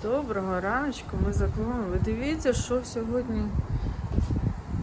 Доброго раночку, ми за клоном. Ви дивіться, що сьогодні,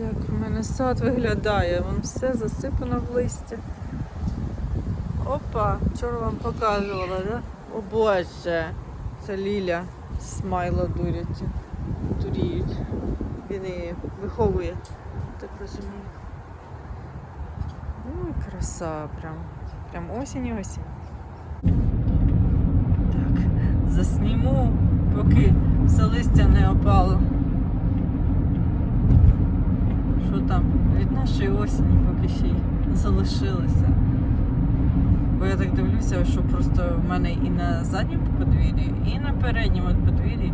як в мене сад виглядає. Вон все засипано в листя. Опа, вчора вам показувала, да? О Боже, це Ліля смайло дурять. Дуріють. Він її виховує, так розумію. Ой, краса, прям. Прям осінь і осінь. Так, засніму, поки все листя не опало. Що там від нашої осені поки ще й залишилося. Бо я так дивлюся, що просто в мене і на задньому подвір'ї, і на передньому подвір'ї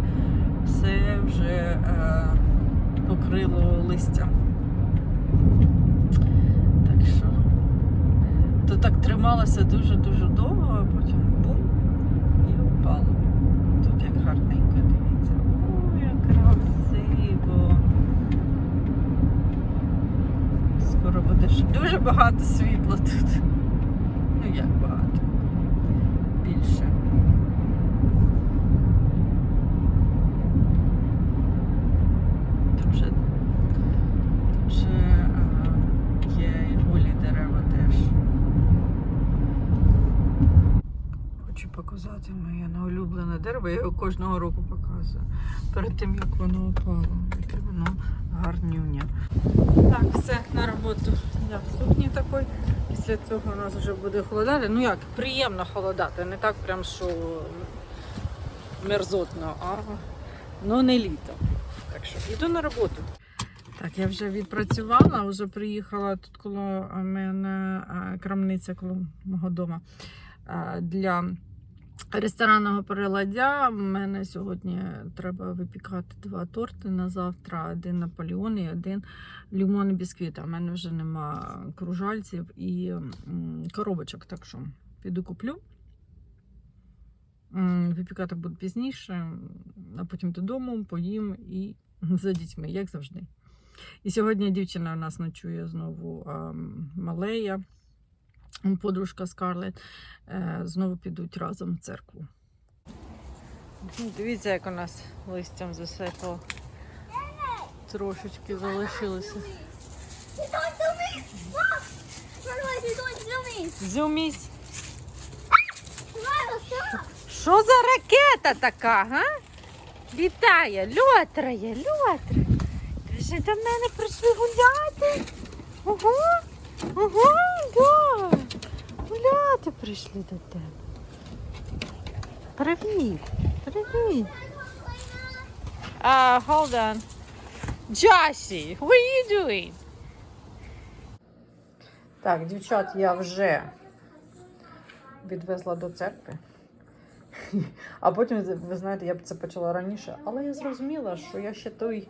все вже е, покрило листям. Так що то так трималося дуже-дуже довго, а потім бум і впало. Тут як гарненько, дивіться. О, як красиво. Скоро буде ж дуже багато світла тут. Ну як багато. Більше. Тут вже, тут вже е, є і голі дерева теж. Хочу показати моє неулюблене дерево. Я його кожного року показую. Перед тим як воно опало. Яке воно гарнюня. Так, все, на роботу. Я в сукні такой. Після цього у нас вже буде холодати. Ну як, приємно холодати. Не так прям, що мерзотно, а ну не літо. Так що йду на роботу. Так, я вже відпрацювала, вже приїхала тут коло мене е, крамниця коло мого дому для ресторанного приладдя. У мене сьогодні треба випікати два торти на завтра: один Наполеон і один лимон і бісквіт. А в мене вже нема кружальців і коробочок, так що піду куплю. Випікати буду пізніше, а потім додому, поїм і за дітьми, як завжди. І сьогодні дівчина у нас ночує знову ем, малея, подружка Скарлет. Е, Знову підуть разом в церкву. Дивіться, як у нас листям засипало. Трошечки залишилося. Зюмісь. Що за ракета така, га? Літає, льотрає, льотрає. Каже, до мене прийшли гуляти. Ого, ого. Гуляти прийшли до тебе. Привіт, привіт. Uh, hold on. Джасі, what are you doing? Так, дівчат, я вже відвезла до церкви. А потім, ви знаєте, я б це почала раніше, але я зрозуміла, що я ще той.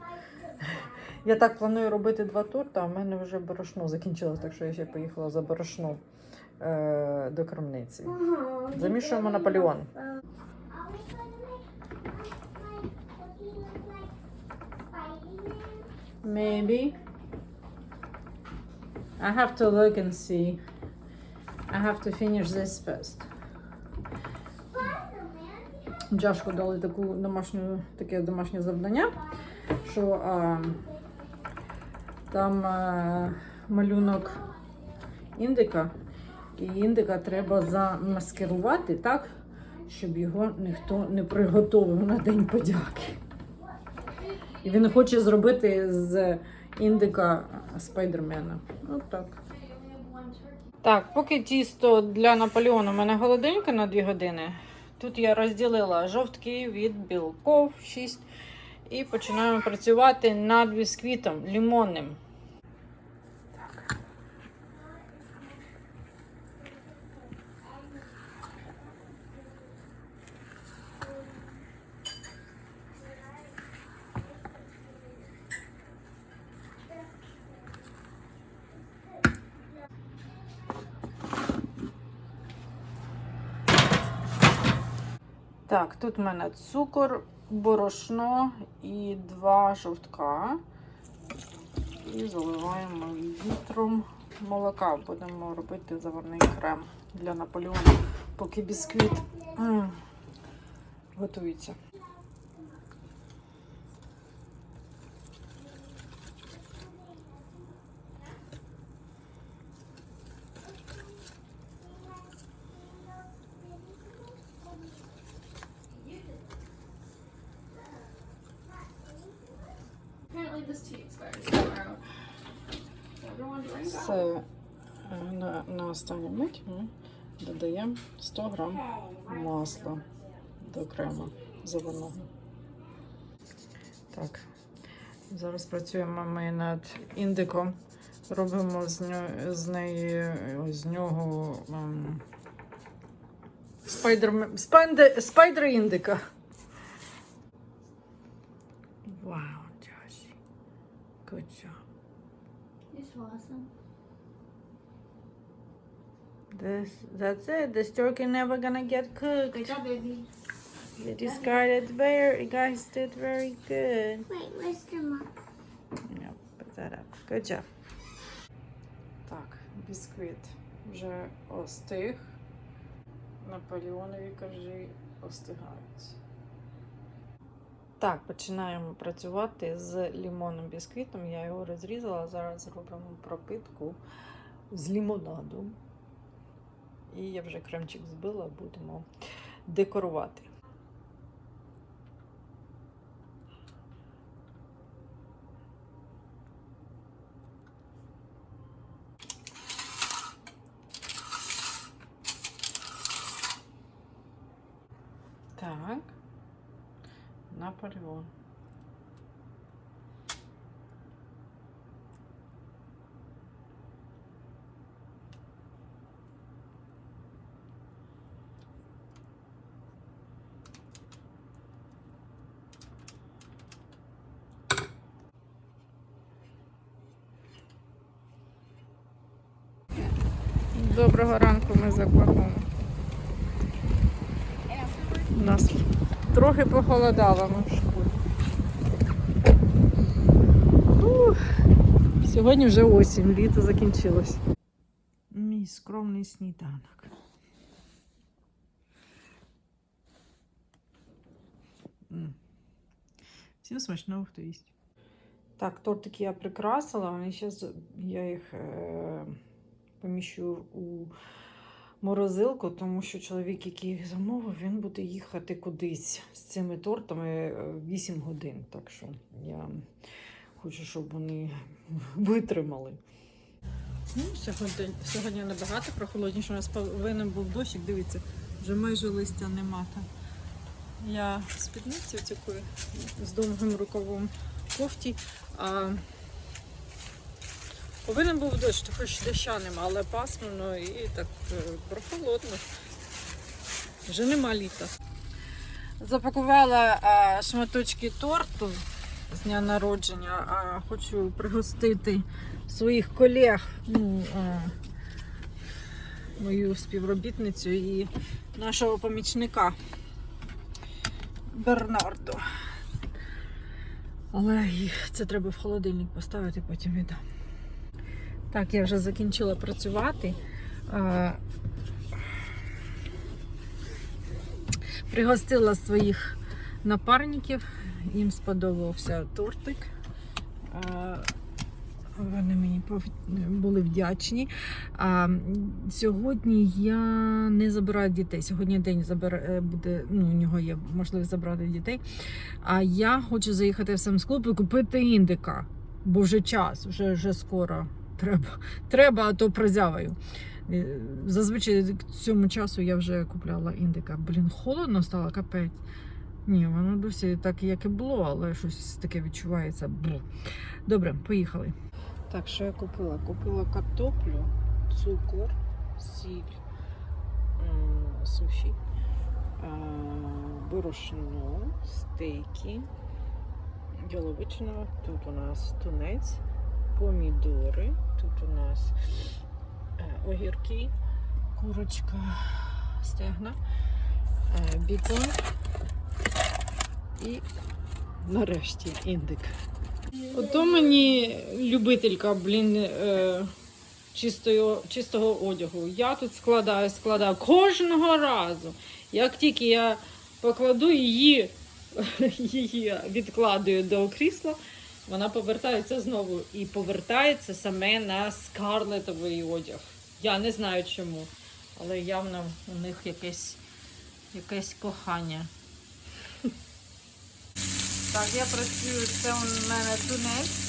Я так планую робити два торти, а в мене вже борошно закінчилось, так що я ще поїхала за борошно е, до крамниці. Замішуємо Наполеон. Maybe. I have to look and see. I have to finish this first. Джашку дали таку домашню, таке домашнє завдання, що а, там а, малюнок індика, і індика треба замаскирувати так, щоб його ніхто не приготовив на День подяки. І він хоче зробити з індика спайдермена. От так. Так, поки тісто для Наполеону у мене голоденьке на 2 години. Тут я розділила жовтки від білков 6 і починаємо працювати над бісквітом лимонним. Так, тут в мене цукор, борошно і два жовтка. І заливаємо літром молока. Будемо робити заварний крем для Наполеона, поки бісквіт готується. Believe this tea expires tomorrow. Everyone drink that. Це е, на, на останню мить ми додаємо 100 грам масла до крему заварного. Так, зараз працюємо ми над індиком. Робимо з, ньо- з неї з нього ем, спайдер, спайдер, спайдер індика. Вау, Джоші. Good job. It's awesome. This, that's it. This turkey never gonna get cooked. Good job, baby. You discarded very, you guys did very good. Wait, where's the mom? Yeah, put that up. Good job. Так, бісквіт вже остиг. Наполеонові коржі остигають. Так, починаємо працювати з лімонним бісквітом. Я його розрізала. Зараз робимо пропитку з лімонаду. І я вже кремчик збила, будемо декорувати. Так. Наполеон. Доброго ранку ми за Квагом. У нас трохи похолодало школі. Сьогодні вже осінь, літо закінчилось. Мій скромний сніданок. Всім смачного, хто їсть. Так, тортики я прикрасила, вони зараз я їх е, поміщу у морозилку, тому що чоловік, який їх замовив, він буде їхати кудись з цими тортами е, 8 годин. Так що я хочу, щоб вони витримали. Ну, сьогодні, сьогодні набагато прохолодніше. У нас повинен був дощик, дивіться, вже майже листя нема. Там. Я в спідниці з довгим рукавом кофті. А Повинен був дощ, хоч доща нема, але пасмурно і так е, прохолодно. Вже нема літа. Запакувала е, шматочки торту з дня народження, а хочу пригостити своїх колег, ну, е, мою співробітницю і нашого помічника Бернардо. Але це треба в холодильник поставити, потім віддам. Так, я вже закінчила працювати. Пригостила своїх напарників, їм сподобався тортик. Вони мені були вдячні. Сьогодні я не забираю дітей. Сьогодні день е, буде, ну, у нього є можливість забрати дітей. А я хочу заїхати в самсклуб і купити індика, бо вже час, вже, вже скоро треба, треба, а то прозяваю. Е, Зазвичай к цьому часу я вже купляла індика. Блін, холодно стало, капець. Ні, воно досі так, як і було, але щось таке відчувається. Бу. Добре, поїхали. Так, що я купила? Купила картоплю, цукор, сіль, суші, борошно, стейки, яловичина. Тут у нас тунець, помідори, тут у нас е, огірки, курочка, стегна, е, бікон і нарешті індик. Ото мені любителька, блін, е, чистого, чистого одягу. Я тут складаю, складаю кожного разу. Як тільки я покладу її, її відкладую до крісла, вона повертається знову і повертається саме на скарлетовий одяг. Я не знаю чому, але явно у них якесь, якесь кохання. Так, я працюю, це у мене тунець.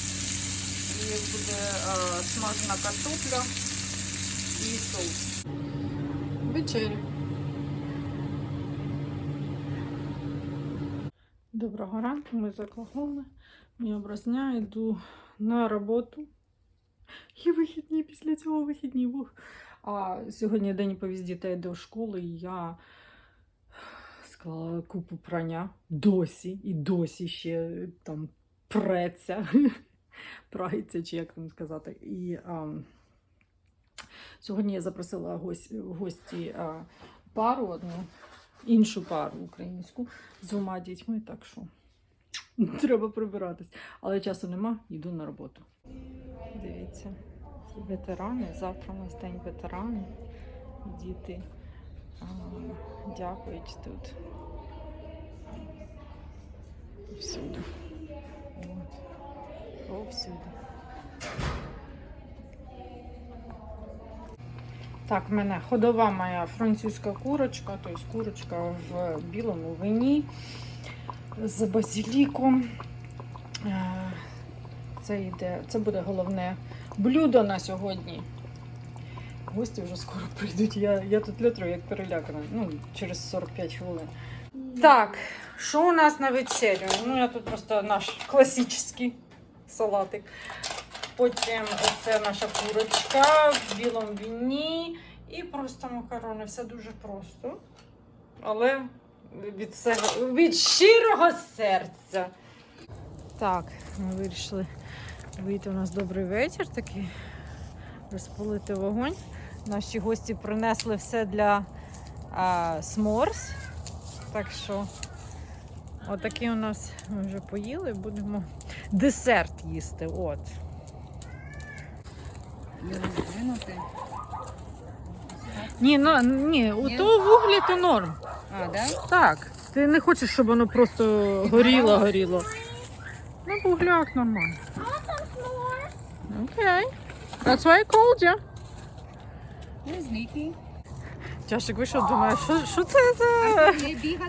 і буде е, смажена картопля і соус. Вечеря. Доброго ранку, ми з Оклахоми. Мій образня, йду на роботу. І вихідні після цього вихідні. Ух. А сьогодні день повіз дітей до школи, і я склала купу прання досі, і досі ще там преться, прається, чи як там сказати. І а, сьогодні я запросила в гості а, пару одну, іншу пару українську з двома дітьми, так що треба прибиратись. Але часу нема, йду на роботу. Дивіться, ветерани. Завтра у нас день ветеранів. Діти а, дякують тут. Всюди. Повсюди. Так, в мене ходова моя французька курочка, тобто курочка в білому вині з базиліком. Е, Це йде, це буде головне блюдо на сьогодні. Гості вже скоро прийдуть. Я, я тут льотру як перелякана. Ну, через 45 хвилин. Так, що у нас на вечерю? Ну, я тут просто наш класичний салатик. Потім це наша курочка в білому віні і просто макарони. Все дуже просто. Але від, всего- від щирого серця. Так, ми вирішили вийти. У нас добрий вечір такий. Розпалити вогонь. Наші гості принесли все для а, сморс. Так що, отакий у нас ми вже поїли, будемо десерт їсти. От. Ні, ну ні, у Ні? то вуглі то норм. А, да? Так. Ти не хочеш, щоб воно просто горіло, горіло. Ну, вугляк нормально. Окей. That's why I called you. Sneaky. Тяшик, ви що думаєш, що, що це за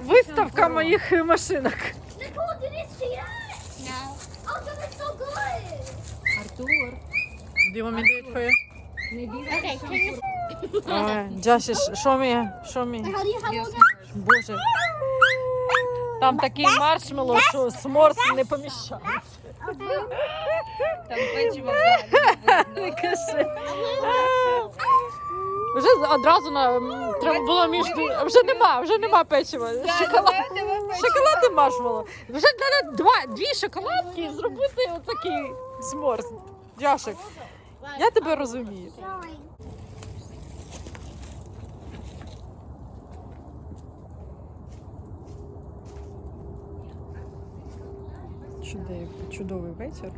виставка моїх машинок? Nicole, did you see that? No. Oh, that looks so good. Артур. Do you want me to do it for you? Okay, can you? Ой, Джаші, що мені? Що мені? How do you how old Боже. Там такий маршмело, що сморс не поміщається. Там печиво. Кажи. Вже одразу на м, треба було між вже нема, вже нема печива. Шоколад, шоколад і маршмело. Вже треба два дві шоколадки і зробити отакий сморс. Дяшик, я тебе розумію. Чудовий, чудовий вечір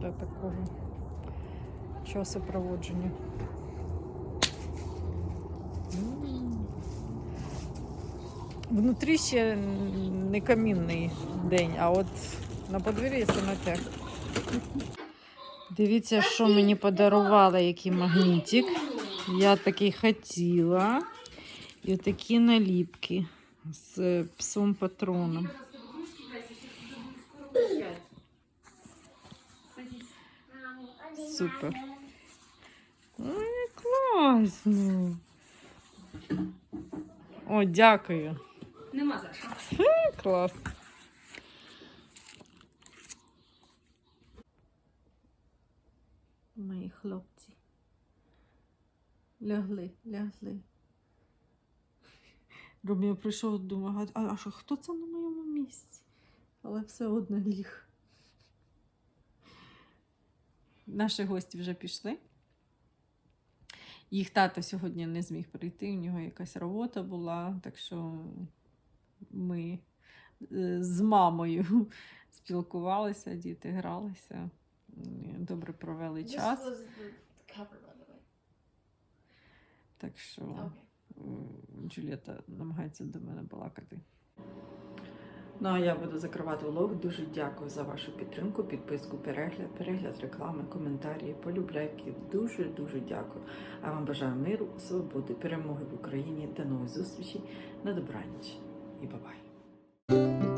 для такого часопроводження. Внутрі ще не камінний день, а от на подвір'ї темнота. Дивіться, що мені подарували, який магнітик. Я такий хотіла. І такі наліпки з псом патроном. Супер. Ой, класно. О, дякую. Нема за що. Клас. Мої хлопці. Лягли, лягли. Ромія прийшов, думав, а, а що, хто це на моєму місці? Але все одно ліг. Наші гості вже пішли. Їх тато сьогодні не зміг прийти, у нього якась робота була, так що ми е, з мамою спілкувалися, діти гралися, добре провели час. Так що Okay. Джулієта намагається до мене балакати. Ну а я буду закривати влог. Дуже дякую за вашу підтримку, підписку, перегляд, перегляд реклами, коментарі, полюбляйки. Дуже дуже дякую. А вам бажаю миру, свободи, перемоги в Україні. До нових зустрічей на добраніч і бабай.